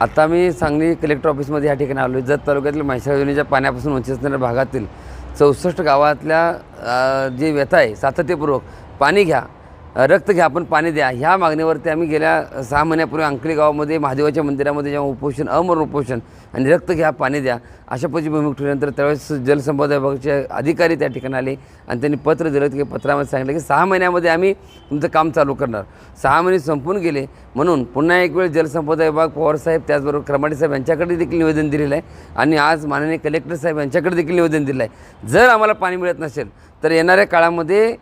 आता मी सांगली कलेक्टर ऑफिसमध्ये या ठिकाणी आलो जत तालुक्यातील म्हैसाळ योजनेच्या पाण्यापासून वंचित असणाऱ्या भागातील चौसष्ट गावातल्या जी जे व्यथा आहे सातत्यपूर्वक पाणी घ्या. रक्त घ्या पण पाणी द्या. ह्या मागणीवरती आम्ही गेल्या सहा महिन्यापूर्वी अंकली गावामध्ये महादेवाच्या मंदिरामध्ये जेव्हा उपोषण अमरण उपोषण आणि रक्त घ्या पाणी द्या अशा पद्धती भूमिका ठेवल्यानंतर त्यावेळेस जलसंपदा विभागाचे अधिकारी त्या ठिकाणी आले आणि त्यांनी पत्र दिलं की पत्रामध्ये सांगितलं की सहा महिन्यामध्ये आम्ही तुमचं काम चालू करणार. सहा महिने संपून गेले. म्हणून पुन्हा एक वेळ जलसंपदा विभाग पवारसाहेब त्याचबरोबर क्रमाडे साहेब यांच्याकडे देखील निवेदन दिलेलं आहे. आणि आज माननीय कलेक्टर साहेब यांच्याकडे देखील निवेदन दिलं आहे. जर आम्हाला पाणी मिळत नसेल तर येणाऱ्या काळामध्ये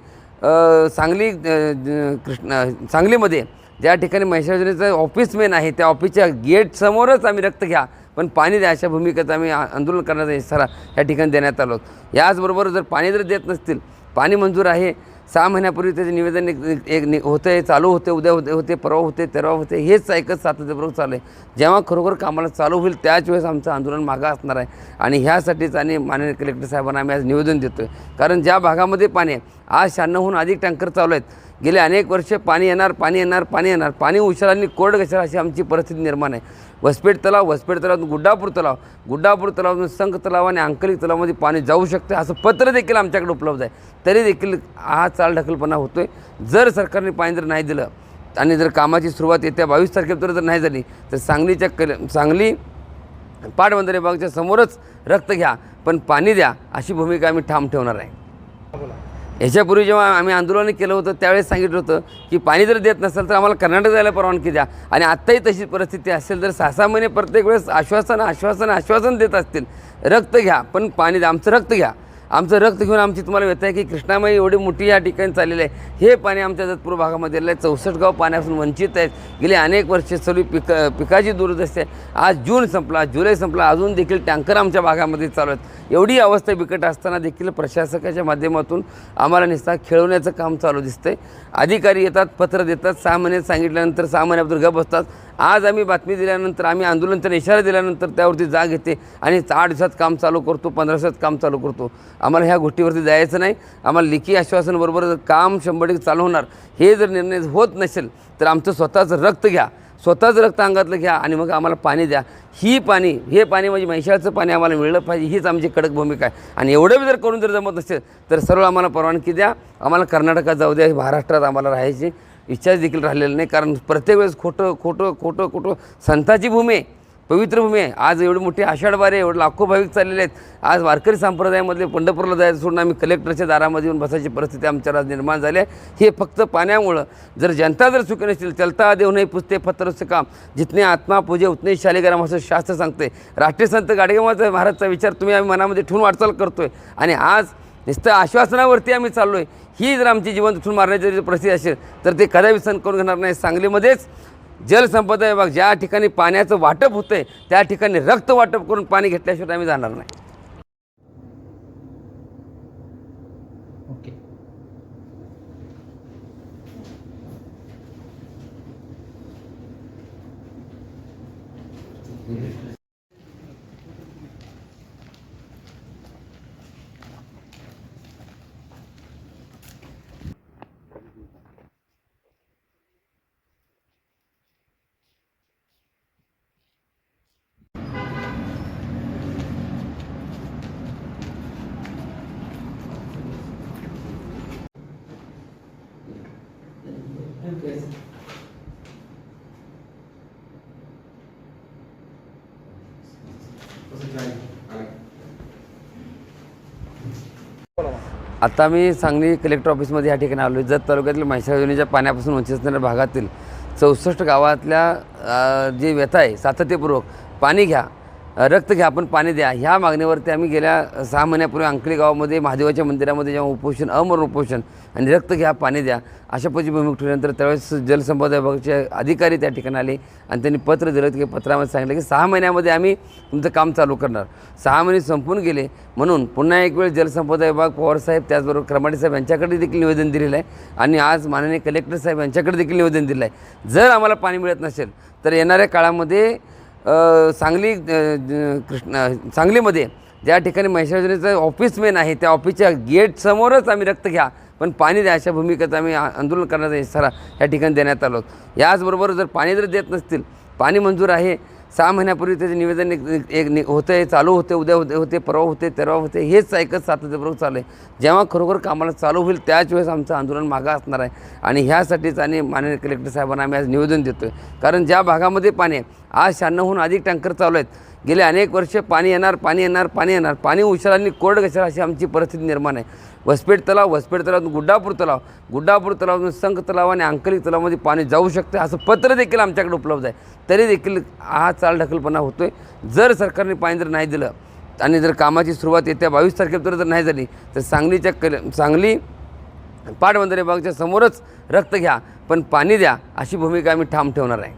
सांगली कृष्ण कृष्णा सांगलीमध्ये ज्या ठिकाणी म्हैसाळ योजनेचं ऑफिस मेन आहे त्या ऑफिसच्या गेटसमोरच आम्ही रक्त घ्या पण पाणी द्या अशा भूमिकेत आम्ही आंदोलन करण्याचा इशारा या ठिकाणी देण्यात आलो. याचबरोबर जर पाणी जर देत नसतील पाणी मंजूर आहे सहा महिन्यापूर्वी त्याचे निवेदन एक एक नि होतं आहे चालू होते उद्या होते होते परवा होते तेरवा होते हेच ऐकत सातत्यपूर्वक चालू आहे. जेव्हा खरोखर कामाला चालू होईल त्याच वेळेस आमचं आंदोलन मागा असणार आहे. आणि ह्यासाठीच आणि माननीय कलेक्टर साहेबांना आम्ही आज निवेदन देतो आहे कारण ज्या भागामध्ये पाणी आहे आज शहाण्णवहून अधिक टँकर चालू आहेत. गेले अनेक वर्षे पाणी येणार पाणी येणार पाणी येणार. पाणी उशार आणि कोरड घशार अशी आमची परिस्थिती निर्माण आहे. वसपेट तलाव वसपेट तलावातून गुड्डापूर तलाव. गुड्डापूर तलावातून संख तलाव आणि अंकली तलावामध्ये पाणी जाऊ शकते असं पत्र देखील आमच्याकडे उपलब्ध आहे. तरी देखील हा चाल ढकलपणा होतो आहे जर सरकारने पाणी जर नाही दिलं आणि जर कामाची सुरुवात येत्या बावीस तारखेपर्यंत जर नाही झाली तर सांगलीच्या कल सांगली पाटबंधारे विभागाच्या समोरच रक्त घ्या पण पाणी द्या अशी भूमिका आम्ही ठाम ठेवणार आहे. ह्याच्यापूर्वी जेव्हा आम्ही आंदोलन केलं होतं त्यावेळेस सांगितलं होतं की पाणी जर देत नसेल तर आम्हाला कर्नाटक जायला परवानगी द्या. आणि आत्ताही तशी परिस्थिती असेल तर सहा सहा महिने प्रत्येक वेळेस आश्वासन आश्वासन आश्वासन देत असतील. रक्त घ्या पण पाणी द्या आमचं रक्त घ्या. आमचं रक्त घेऊन आमची तुम्हाला व्यथा आहे की कृष्णामाई एवढी मोठी या ठिकाणी चाललेली आहे. हे पाणी आमच्या जतपूर भागामध्ये आलेलं आहे चौसष्ट गाव पाण्यापासून वंचित आहेत. गेली अनेक वर्षे सर्व पिक पिकाची दुरुस्ती आहे. आज जून संपला जुलै संपला अजून देखील टँकर आमच्या भागामध्ये चालू आहेत. एवढी अवस्था बिकट असताना देखील प्रशासकाच्या माध्यमातून आम्हाला निस्ता खेळवण्याचं काम चालू दिसतंय. अधिकारी येतात पत्र देतात सहा महिने सांगितल्यानंतर सहा महिन्याबद्दल गप बसतात. आज आम्ही बातमी दिल्यानंतर आम्ही आंदोलनचा इशारा दिल्यानंतर त्यावरती जाग येते आणि आठ दिवसात काम चालू करतो पंधरा दिवसात काम चालू करतो. आम्हाला ह्या गोष्टीवरती जायचं नाही. आम्हाला लेखी आश्वासनाबरोबर जर काम शंभर टक्के चालू होणार. हे जर निर्णय होत नसेल तर आमचं स्वतःचं रक्त घ्या. स्वतःच रक्त अंगातलं घ्या आणि मग आम्हाला पाणी द्या. ही पाणी हे पाणी म्हणजे म्हैशाळचं पाणी आम्हाला मिळलं पाहिजे. हीच आमची कडक भूमिका आहे. आणि एवढं बी जर करून जर जमत नसेल तर सरळ आम्हाला परवानगी द्या. आम्हाला कर्नाटकात जाऊ द्या. महाराष्ट्रात आम्हाला राहायची इच्छाच देखील राहिलेली नाही. कारण प्रत्येक वेळेस खोटं खोटं खोटं खोटं संताची भूमी आहे. पवित्र भूमी आहे. आज एवढी मोठी आषाढ आहे एवढे लाखो भाविक चाललेले आहेत. आज वारकरी संप्रदायामधले पंढरपूरला जायचं सोडून आम्ही कलेक्टरच्या दारामध्ये येऊन बसायची परिस्थिती आमच्यावर आज निर्माण झाली आहे. हे फक्त पाण्यामुळं. जर जनता जर सुखी नसतील चलता देऊ नये पुसते पत्रचं काम जितने आत्मा पूजे उतने शालिग्राम असं शास्त्र सांगते. राष्ट्रीय संत गाडगेमाचा महाराजचा विचार तुम्ही आम्ही मनामध्ये ठेवून वाटचाल करतो आहे आणि आज नुसतं आश्वासनावरती आम्ही चाललो आहे ही जर आमची जीवन उठून मारण्याची जर परिस्थिती असेल तर ते कदापि सण करून घेणार नाही. सांगलीमध्येच जलसंपदा विभाग ज्या ठिकाणी पाण्याचं वाटप होतं आहे त्या ठिकाणी रक्त वाटप करून पाणी घेतल्याशिवाय आम्ही जाणार नाही. आता मी सांगली कलेक्टर ऑफिसमध्ये या ठिकाणी आलो जत तालुक्यातील म्हैसाळ योजनेच्या पाण्यापासून वंचित असणाऱ्या भागातील चौसष्ट गावातल्या जे व्यथा आहे सातत्यपूर्वक पाणी घ्या. रक्त घ्या पण पाणी द्या. ह्या मागणीवरती आम्ही गेल्या सहा महिन्यापूर्वी अंकली गावामध्ये महादेवाच्या मंदिरामध्ये जेव्हा उपोषण अमर उपोषण आणि रक्त घ्या पाणी द्या अशा पद्धती भूमिक ठेवल्यानंतर त्यावेळेस जलसंपदा विभागाचे अधिकारी त्या ठिकाणी आले आणि त्यांनी पत्र दिलं की पत्रामध्ये सांगितलं की सहा महिन्यामध्ये आम्ही तुमचं काम चालू करणार. सहा महिने संपून गेले. म्हणून पुन्हा एक वेळ जलसंपदा विभाग पवारसाहेब त्याचबरोबर क्रमाडे साहेब यांच्याकडे देखील निवेदन दिलेलं आहे. आणि आज माननीय कलेक्टर साहेब यांच्याकडे देखील निवेदन दिलं आहे. जर आम्हाला पाणी मिळत नसेल तर येणाऱ्या काळामध्ये सांगली कृष्ण कृष्णा सांगलीमध्ये ज्या ठिकाणी म्हैसाळ योजनेचं ऑफिस मेन आहे त्या ऑफिसच्या गेटसमोरच आम्ही रक्त घ्या. पण पाणी द्या अशा भूमिकेत आम्ही आंदोलन करण्याचा इशारा या ठिकाणी देण्यात आलो. याचबरोबर जर पाणी जर देत नसतील पाणी मंजूर आहे सहा महिन्यापूर्वी त्याचे निवेदन एक एक नि- होतं आहे चालू होते उद्या होते होते परवा होते तेरवा होते हेच ऐकत सातत्यपूर्वक चालू आहे. जेव्हा खरोखर कामाला चालू होईल त्याच वेळेस आमचं आंदोलन मागा असणार आहे. आणि ह्यासाठीच आणि माननीय कलेक्टर साहेबांना आम्ही आज निवेदन देतो आहे कारण ज्या भागामध्ये पाणी आहे आज शहाण्णवहून अधिक टँकर चालू आहेत. गेले अनेक वर्ष पाणी येणार पाणी येणार पाणी येणार. पाणी उशिरांनी कोरड घसर अशी आमची परिस्थिती निर्माण आहे. वसपेट तलाव वसपेट तलावातून गुड्डापूर तलाव गुड्डापूर तलावातून संख तलाव आणि अंकली तलावामध्ये पाणी जाऊ शकते असं पत्र देखील आमच्याकडे उपलब्ध आहे. तरी देखील हा चाल ढकलपणा होतो आहे जर सरकारने पाणी जर नाही दिलं आणि जर कामाची सुरुवात येत्या बावीस तारखेपर्यंत जर नाही झाली तर सांगलीच्या कल सांगली पाटबंधारे विभागाच्या समोरच रक्त घ्या पण पाणी द्या अशी भूमिका आम्ही ठाम ठेवणार आहे.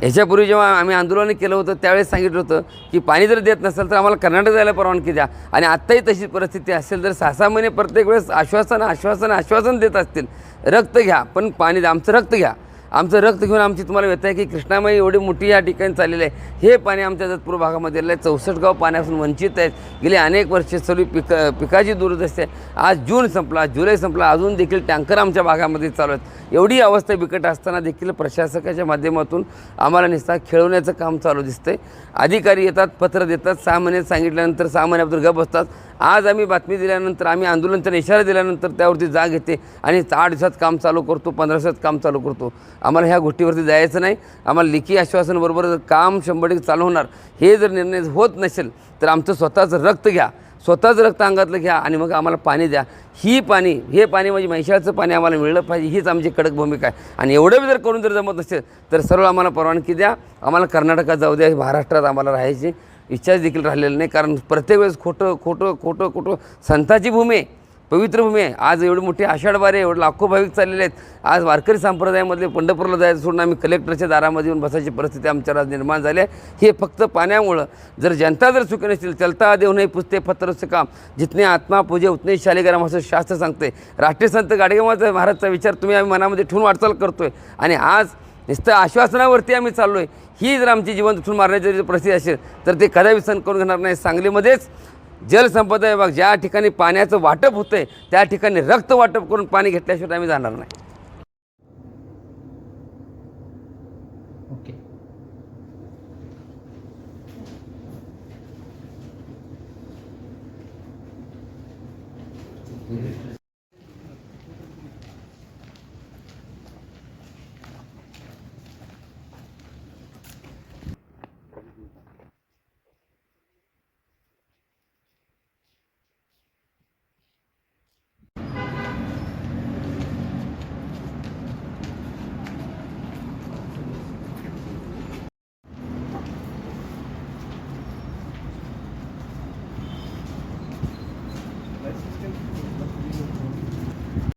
ह्याच्यापूर्वी जेव्हा आम्ही आंदोलन केलं होतं त्यावेळेस सांगितलं होतं की पाणी जर देत नसेल तर आम्हाला कर्नाटक जायला परवानगी द्या. आणि आत्ताही तशी परिस्थिती असेल तर सहा सहा महिने प्रत्येक वेळेस आश्वासन आश्वासन आश्वासन देत असतील. रक्त घ्या पण पाणी द्या आमचं रक्त घ्या. आमचं रक्त घेऊन आमची तुम्हाला व्यथा आहे की कृष्णामाई एवढी मोठी या ठिकाणी चाललेली आहे. हे पाणी आमच्या जतपूर भागामध्ये आलेलं आहे. चौसष्ट गाव पाण्यापासून वंचित आहेत. गेली अनेक वर्ष सर्व पिक पिकाची दुरुस्ती आहे. आज जून संपला जुलै संपला. अजून देखील टँकर आमच्या भागामध्ये चालू आहेत. एवढी अवस्था बिकट असताना देखील प्रशासकाच्या माध्यमातून आम्हाला निस्ता खेळवण्याचं काम चालू दिसतंय. अधिकारी येतात पत्र देतात. सहा महिने सांगितल्यानंतर सहा महिन्याबद्दल गप बसतात. आज आम्ही बातमी दिल्यानंतर आम्ही आंदोलनचा इशारा दिल्यानंतर त्यावरती जाग येते आणि आठ दिवसात काम चालू करतो पंधरा दिवसात काम चालू करतो. आम्हाला ह्या गोष्टीवरती जायचं नाही. आम्हाला लेखी आश्वासनबरोबर जर काम शंभर टक्के चालू होणार. हे जर निर्णय होत नसेल तर आमचं स्वतःचं रक्त घ्या. स्वतःच रक्त अंगातलं घ्या आणि मग आम्हाला पाणी द्या. ही पाणी हे पाणी म्हणजे म्हैशाळचं पाणी आम्हाला मिळलं पाहिजे हीच आमची कडक भूमिका आहे. आणि एवढं बी जर करून जर जमत नसेल तर सरळ आम्हाला परवानगी द्या. आम्हाला कर्नाटकात जाऊ द्या महाराष्ट्रात आम्हाला राहायची इच्छाच देखील राहिलेली नाही. कारण प्रत्येक वेळेस खोटं खोटं खोटं खोटं संताची भूमी आहे. पवित्र भूमी आहे. आज एवढी मोठी आषाढ वारे एवढे लाखो भाविक चाललेले आहेत. आज वारकरी संप्रदायामधले पंढरपूरला जायचं सोडून आम्ही कलेक्टरच्या दारामध्ये येऊन बसायची परिस्थिती आमच्यावर आज निर्माण झाली आहे. हे फक्त पाण्यामुळं जर जनता जर सुखी नसतील चलता देऊ नये पुसते पत्रचं काम. जितने आत्मा पूजे उतने शालिग्राम असं शास्त्र सांगते. राष्ट्रीय संत गाडगेमाचा महाराजचा विचार तुम्ही आम्ही मनामध्ये ठेवून वाटचाल करतोय. आणि आज नुसतं आश्वासनावरती आम्ही चाललो आहे ही जर आमची जीवन उठून मारण्याची जर परिस्थिती असेल तर ते कदापि सण करून घेणार नाही. सांगलीमध्येच जलसंपदा विभाग ज्या ठिकाणी पाण्याचं वाटप होतं आहे त्या ठिकाणी रक्त वाटप करून पाणी घेतल्याशिवाय आम्ही जाणार नाही.